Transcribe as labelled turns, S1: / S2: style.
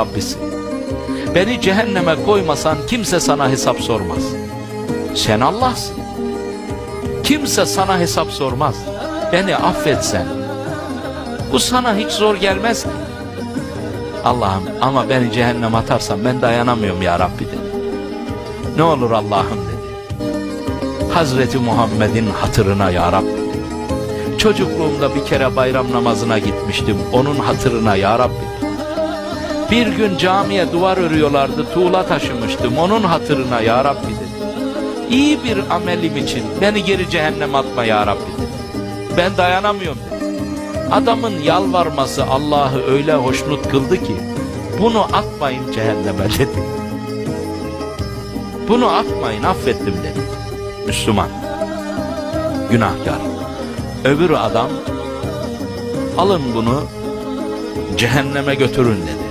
S1: Rabbisi. Beni cehenneme koymasan kimse sana hesap sormaz. Sen Allah'sın. Kimse sana hesap sormaz. Beni affetsen. Bu sana hiç zor gelmez ki. Allah'ım ama beni cehennem atarsan ben dayanamıyorum ya Rabbi dedi. Ne olur Allah'ım dedi. Hazreti Muhammed'in hatırına ya Rabbi dedi. Çocukluğumda bir kere bayram namazına gitmiştim. Onun hatırına ya Rabbi. Bir gün camiye duvar örüyorlardı, tuğla taşımıştım. Onun hatırına ya Rabbi dedi. İyi bir amelim için beni geri cehennem atma ya Rabbi dedi. Ben dayanamıyorum dedi. Adamın yalvarması Allah'ı öyle hoşnut kıldı ki bunu atmayın cehenneme dedi. Bunu atmayın affettim dedi. Müslüman. Günahkar. Öbür adam alın bunu cehenneme götürün dedi.